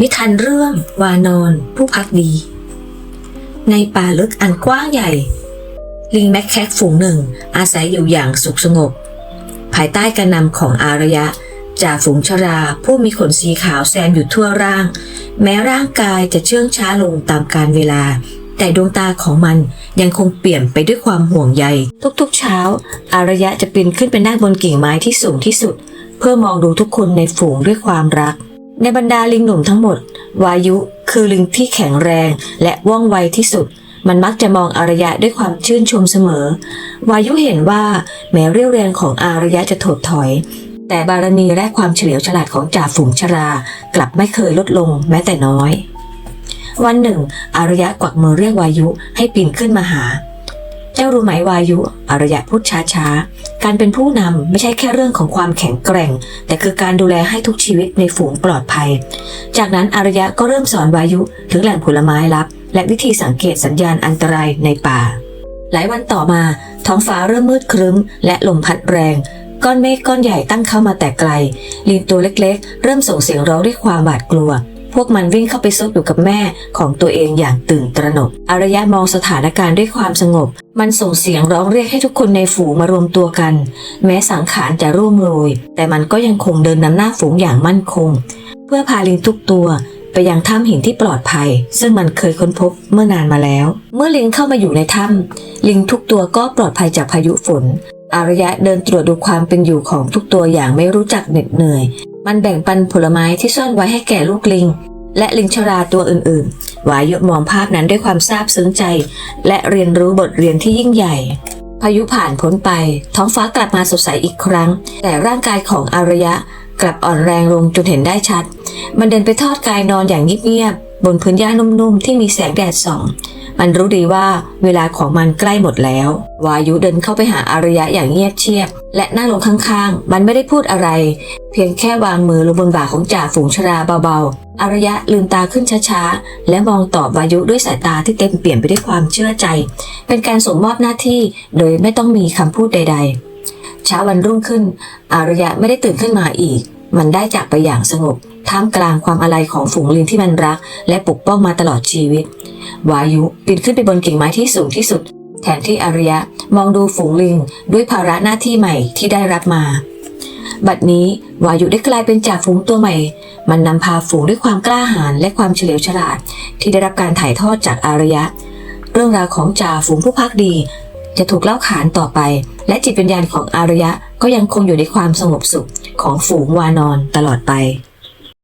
นิทานเรื่องวานอนผู้พักดี ในป่าลึกอันกว้างใหญ่ ลิงแมคแคกฝูงหนึ่ง อาศัยอยู่อย่างสุขสงบ ภายใต้การนำของอารยะจ่าฝูงชราผู้มีขนสีขาวแซมอยู่ทั่วร่าง แม้ร่างกายจะเชื่องช้าลงตามกาลเวลา แต่ดวงตาของมันยังคงเปลี่ยนไปด้วยความห่วงใย ทุกๆเช้า อารยะจะปีนขึ้นไปนั่งบนกิ่งไม้ที่สูงที่สุด เพื่อมองดูทุกคนในฝูงด้วยความรัก ในบรรดาลิงหนุ่มทั้งหมด วายุคือลิงที่แข็งแรงและว่องไวที่สุด มันมักจะมองอารยะด้วยความชื่นชมเสมอ วายุเห็นว่าแม้เรี่ยวแรงของอารยะจะถดถอย แต่บารมีและความเฉลียวฉลาดของจ่าฝูงชรา กลับไม่เคยลดลงแม้แต่น้อย วันหนึ่ง อารยะกวักมือเรียกวายุให้ปีนขึ้นมาหา จ้ารู้ไหมวายุอารยะพูดช้าๆ การเป็นผู้นำไม่ใช่แค่เรื่องของความแข็งแกร่ง แต่คือการดูแลให้ทุกชีวิตในฝูงปลอดภัย จากนั้นอารยะก็เริ่มสอนวายุถึงแหล่งผลไม้ลับ และวิธีสังเกตสัญญาณอันตรายในป่า หลายวันต่อมา ท้องฟ้าเริ่มมืดครึ้ม และลมพัดแรง ก้อนเมฆก้อนใหญ่ตั้งเข้ามาแต่ไกล ลิงตัวเล็กๆ เริ่มส่งเสียงร้องด้วยความหวาดกลัว วกมันวิ่งเข้าไปซุกอยู่กับแม่ของตัวเองอย่างตื่นตระหนก อารยะมองสถานการณ์ด้วยความสงบ มันส่งเสียงร้องเรียกให้ทุกคนในฝูงมารวมตัวกัน แม้สังขารจะร่วงโรย แต่มันก็ยังคงเดินนำหน้าฝูงอย่างมั่นคง เพื่อพาลิงทุกตัวไปยังถ้ำหินที่ปลอดภัย ซึ่งมันเคยค้นพบเมื่อนานมาแล้ว เมื่อลิงเข้ามาอยู่ในถ้ำลิงทุกตัวก็ปลอดภัยจากพายุฝนอารยะเดินตรวจดูความเป็นอยู่ของทุกตัวอย่างไม่รู้จักเหน็ดเหนื่อย มันแบ่งปันผลไม้ที่ซ่อนไว้ให้แก่ลูกลิง และลิงชราตัวอื่นๆ วายุมองภาพนั้นด้วยความซาบซึ้งใจ และเรียนรู้บทเรียนที่ยิ่งใหญ่ พายุผ่านพ้นไป ท้องฟ้ากลับมาสดใสอีกครั้ง แต่ร่างกายของอารยะกลับอ่อนแรงลงจนเห็นได้ชัด มันเดินไปทอดกายนอนอย่างเงียบๆบนพื้นหญ้านุ่มๆ ที่มีแสงแดดส่องมันรู้ดีว่าเวลาของมันใกล้หมดแล้ว วายุเดินเข้าไปหาอารยะอย่างเงียบเชียบ และนั่งลงข้างๆ มันไม่ได้พูดอะไร เพียงแค่วางมือลงบนบ่าของจ่าฝูงชราเบาๆ อารยะลืมตาขึ้นช้าๆ และมองตอบวายุด้วยสายตาที่เต็มเปี่ยมไปด้วยความเชื่อใจ เป็นการส่งมอบหน้าที่โดยไม่ต้องมีคำพูดใด ๆ เช้าวันรุ่งขึ้น อารยะไม่ได้ตื่นขึ้นมาอีก มันได้จากไปอย่างสงบ ท่ามกลางความอาลัยของฝูงลิงที่มันรัก และปกป้องมาตลอดชีวิต วายุปีนขึ้นไปบนกิ่งไม้ที่สูงที่สุดแทนที่อารยะ มองดูฝูงลิงด้วยภาระหน้าที่ใหม่ที่ได้รับมา บัดนี้วายุได้กลายเป็นจ่าฝูงตัวใหม่ มันนำพาฝูงด้วยความกล้าหาญและความเฉลียวฉลาด ที่ได้รับการถ่ายทอดจากอารยะ เรื่องราวของจ่าฝูงผู้พักดี จะถูกเล่าขานต่อไป และจิตวิญญาณของอารยะก็ยังคงอยู่ในความสงบสุขของฝูงวานอนตลอดไป